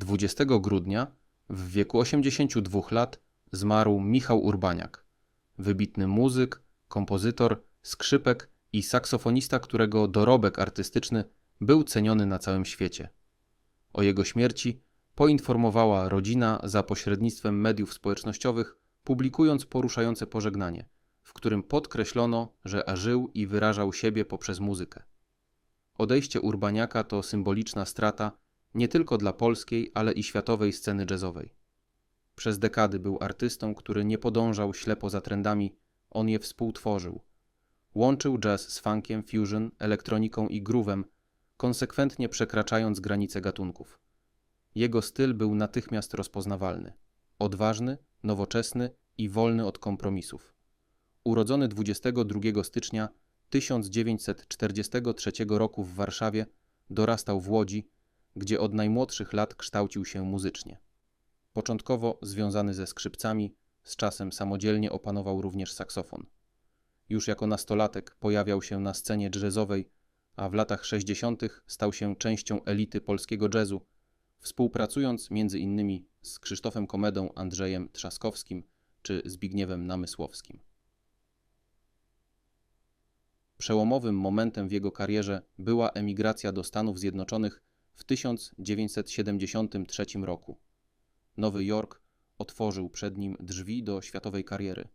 20 grudnia w wieku 82 lat zmarł Michał Urbaniak, wybitny muzyk, kompozytor, skrzypek i saksofonista, którego dorobek artystyczny był ceniony na całym świecie. O jego śmierci poinformowała rodzina za pośrednictwem mediów społecznościowych, publikując poruszające pożegnanie, w którym podkreślono, że żył i wyrażał siebie poprzez muzykę. Odejście Urbaniaka to symboliczna strata nie tylko dla polskiej, ale i światowej sceny jazzowej. Przez dekady był artystą, który nie podążał ślepo za trendami, on je współtworzył. Łączył jazz z funkiem, fusion, elektroniką i groovem, konsekwentnie przekraczając granice gatunków. Jego styl był natychmiast rozpoznawalny. Odważny, nowoczesny i wolny od kompromisów. Urodzony 22 stycznia 1943 roku w Warszawie, dorastał w Łodzi, gdzie od najmłodszych lat kształcił się muzycznie. Początkowo związany ze skrzypcami, z czasem samodzielnie opanował również saksofon. Już jako nastolatek pojawiał się na scenie jazzowej, a w latach 60. stał się częścią elity polskiego jazzu, współpracując m.in. z Krzysztofem Komedą, Andrzejem Trzaskowskim czy Zbigniewem Namysłowskim. Przełomowym momentem w jego karierze była emigracja do Stanów Zjednoczonych w 1973 roku. Nowy Jork otworzył przed nim drzwi do światowej kariery.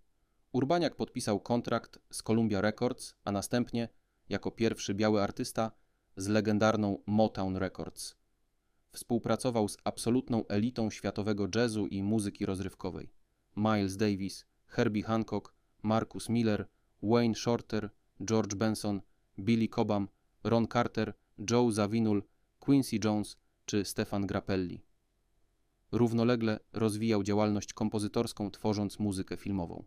Urbaniak podpisał kontrakt z Columbia Records, a następnie, jako pierwszy biały artysta, z legendarną Motown Records. Współpracował z absolutną elitą światowego jazzu i muzyki rozrywkowej. Miles Davis, Herbie Hancock, Marcus Miller, Wayne Shorter, George Benson, Billy Cobham, Ron Carter, Joe Zawinul, Quincy Jones czy Stefan Grappelli. Równolegle rozwijał działalność kompozytorską, tworząc muzykę filmową.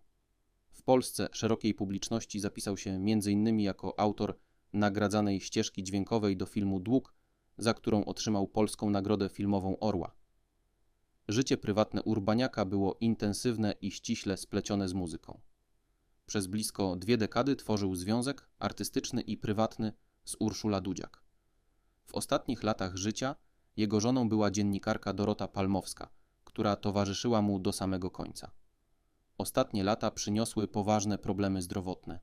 W Polsce szerokiej publiczności zapisał się m.in. jako autor nagradzanej ścieżki dźwiękowej do filmu Dług, za którą otrzymał polską nagrodę filmową Orła. Życie prywatne Urbaniaka było intensywne i ściśle splecione z muzyką. Przez blisko dwie dekady tworzył związek artystyczny i prywatny z Urszula Dudziak. W ostatnich latach życia jego żoną była dziennikarka Dorota Palmowska, która towarzyszyła mu do samego końca. Ostatnie lata przyniosły poważne problemy zdrowotne.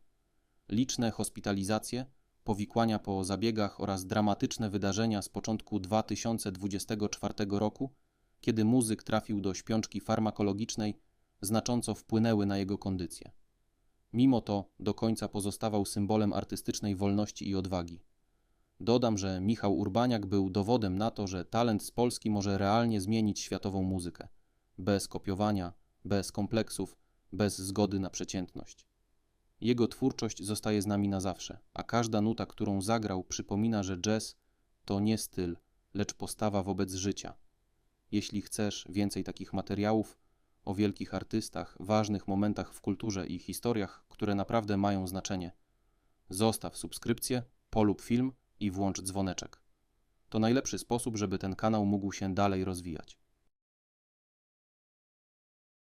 Liczne hospitalizacje, powikłania po zabiegach oraz dramatyczne wydarzenia z początku 2024 roku, kiedy muzyk trafił do śpiączki farmakologicznej, znacząco wpłynęły na jego kondycję. Mimo to do końca pozostawał symbolem artystycznej wolności i odwagi. Dodam, że Michał Urbaniak był dowodem na to, że talent z Polski może realnie zmienić światową muzykę. Bez kopiowania, bez kompleksów, bez zgody na przeciętność. Jego twórczość zostaje z nami na zawsze, a każda nuta, którą zagrał, przypomina, że jazz to nie styl, lecz postawa wobec życia. Jeśli chcesz więcej takich materiałów o wielkich artystach, ważnych momentach w kulturze i historiach, które naprawdę mają znaczenie, zostaw subskrypcję, polub film i włącz dzwoneczek. To najlepszy sposób, żeby ten kanał mógł się dalej rozwijać.